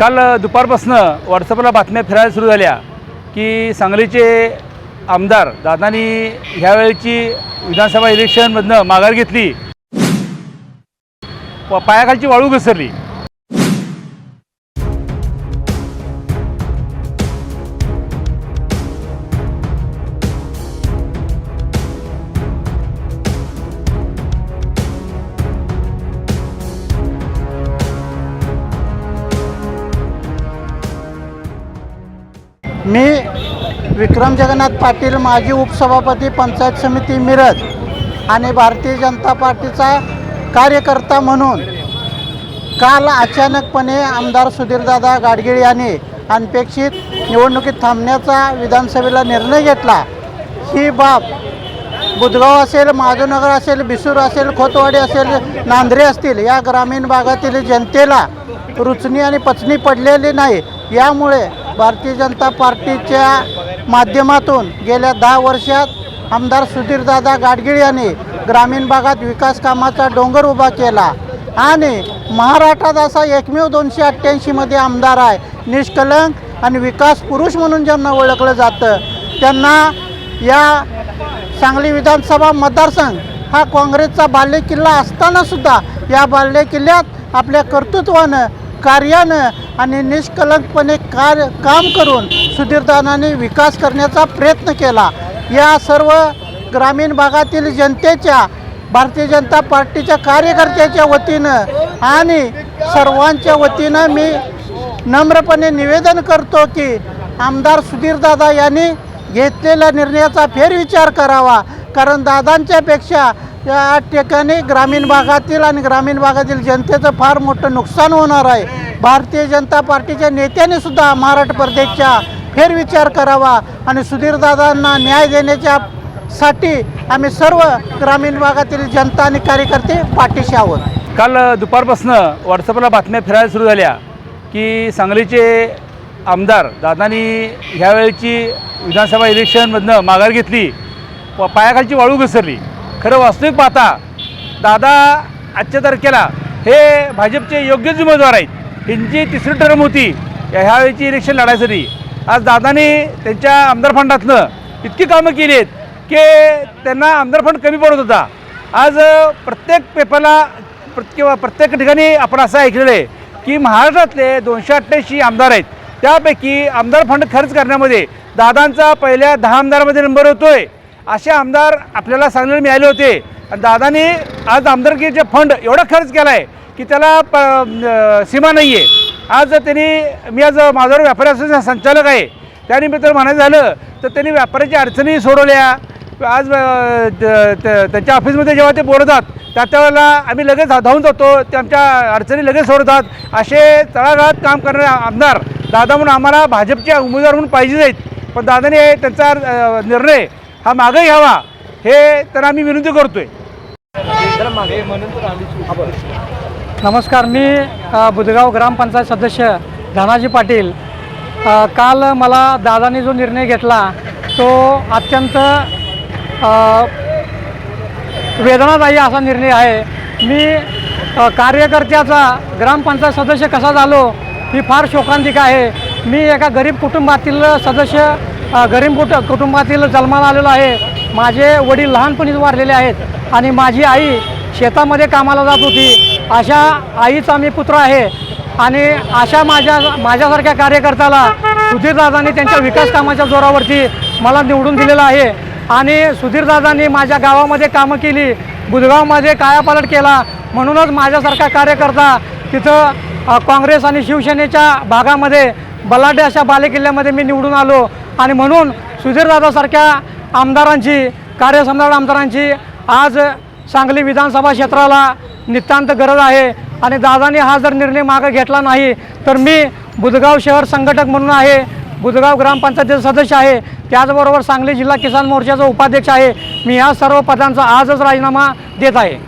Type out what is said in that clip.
काल दुपारपासनं व्हॉट्सअपला बातम्या फिरायला सुरू झाल्या की सांगलीचे आमदार दादानी ह्यावेळेची विधानसभा इलेक्शनमधनं माघार घेतली. पायाखालची वाळू घसरली. मी विक्रम जगन्नाथ पाटील माजी उपसभापती पंचायत समिती मिरज आणि भारतीय जनता पार्टीचा कार्यकर्ता म्हणून काल अचानकपणे आमदार सुधीरदादा गाडगीळ यांनी अनपेक्षित निवडणुकीत थांबण्याचा विधानसभेला निर्णय घेतला. ही बाब बुधगाव असेल माधवनगर असेल बिसूर असेल खोतवाडी असेल नांद्रे असतील या ग्रामीण भागातील जनतेला रुचणी आणि पचनी पडलेली नाही. यामुळे भारतीय जनता पार्टीच्या माध्यमातून गेल्या दहा वर्षात आमदार सुधीरदादा गाडगिळ यांनी ग्रामीण भागात विकास कामाचा डोंगर उभा केला. आणि महाराष्ट्रात असा एकमेव दोनशे अठ्ठ्याऐंशीमध्ये आमदार आहे. निष्कलंक आणि विकास पुरुष म्हणून ज्यांना ओळखलं जातं त्यांना या सांगली विधानसभा मतदारसंघ हा काँग्रेसचा बाल्यकिल्ला असतानासुद्धा या बाल्यकिल्ल्यात आपल्या कर्तृत्वानं कार्यानं आणि निष्कलंकपणे कार्य काम करून सुधीरदानाने विकास करण्याचा प्रयत्न केला. या सर्व ग्रामीण भागातील जनतेच्या भारतीय जनता पार्टीच्या कार्यकर्त्याच्या वतीनं आणि सर्वांच्या वतीनं मी नम्रपणे निवेदन करतो की आमदार सुधीरदादा यांनी घेतलेल्या निर्णयाचा फेरविचार करावा. कारण दादांच्यापेक्षा त्या ठिकाणी ग्रामीण भागातील आणि ग्रामीण भागातील जनतेचं फार मोठं नुकसान होणार आहे. भारतीय जनता पार्टीच्या नेत्यांनी सुद्धा महाराष्ट्र प्रदेशच्या फेरविचार करावा आणि सुधीरदादांना न्याय देण्याच्या साठी आम्ही सर्व ग्रामीण भागातील जनता आणि कार्यकर्ते पाठीशी आहोत. काल दुपारपासून व्हॉट्सअपला बातम्या फिरायला सुरू झाल्या की सांगलीचे आमदार दादानी ह्यावेळची विधानसभा इलेक्शनमधनं माघार घेतली प पायाखालची वाळू घसरली. खरं वास्तविक पाहता दादा आजच्या तारखेला हे भाजपचे योग्यच उमेदवार आहेत. ह्यांची तिसरी टर्म होती. या इलेक्शन लढायसाठी. आज दादानी त्यांच्या आमदार फंडातनं इतकी कामं केली आहेत की त्यांना आमदार फंड कमी पडत होता. आज प्रत्येक पेपरला प्र- किंवा प्रत्येक ठिकाणी आपण असं ऐकलेलं आहे की महाराष्ट्रातले दोनशे अठ्ठ्याऐंशी आमदार आहेत. त्यापैकी आमदार फंड खर्च करण्यामध्ये दादांचा पहिल्या दहा आमदारामध्ये नंबर होतोय. असे आमदार आपल्याला सांगण्याला मिळाले होते. आणि दादानी आज आमदारकीचे फंड एवढा खर्च केला आहे की त्याला प सीमा नाही आहे आज त्यांनी मी आज माझावर व्यापारी असोसिएशन संचालक आहे. त्यानिमित्त म्हणायचं झालं तर त्यांनी व्यापाऱ्याच्या अडचणी सोडवल्या. आज त्यांच्या ऑफिसमध्ये जेव्हा ते बोलतात त्या त्यावेळेला आम्ही लगेच धा- धावून जातो. ते आमच्या अडचणी लगेच सोडतात असे तळागाळात काम करणारे आमदार दादा म्हणून आम्हाला भाजपच्या उमेदवार म्हणून पाहिजेच आहेत. पण दादाने त्यांचा निर्णय हा मागे घ्यावा हे तर आम्ही विनंती करतोय. नमस्कार मी बुधगाव ग्रामपंचायत सदस्य धनाजी पाटील. काल मला दादाने जो निर्णय घेतला तो अत्यंत वेदनादायी असा निर्णय आहे. मी कार्यकर्त्याचा ग्रामपंचायत सदस्य कसा झालो ही फार शोकांतिका आहे. मी एका गरीब कुटुंबातील सदस्य गरीब कुट कुटुंबातील जन्माला आलेलो आहे. माझे वडील लहानपणीच वारलेले आहेत आणि माझी आई शेतामध्ये कामाला जात होती. अशा आईचा मी पुत्र आहे आणि अशा माझ्या माझ्यासारख्या कार्यकर्त्याला सुधीरदादांनी त्यांच्या विकास कामाच्या जोरावरती मला निवडून दिलेलं आहे. आणि सुधीरदादांनी माझ्या गावामध्ये कामं केली बुधगावमध्ये कायापालट केला. म्हणूनच माझ्यासारखा कार्यकर्ता तिथं काँग्रेस आणि शिवसेनेच्या भागामध्ये बलाढ्य अशा बालेकिल्ल्यामध्ये मी निवडून आलो. आणि म्हणून सुधीरदादासारख्या आमदारांची कार्यसम्राट आमदारांची आज सांगली विधानसभा क्षेत्राला नितांत गरज आहे. आणि दादाने हा जर निर्णय मागे घेतला नाही तर मी बुधगाव शहर संघटक म्हणून आहे बुधगाव ग्रामपंचायतीचे सदस्य आहे त्याचबरोबर सांगली जिल्हा किसान मोर्चाचा उपाध्यक्ष आहे. मी ह्या सर्व पदांचा आजच राजीनामा देत आहे.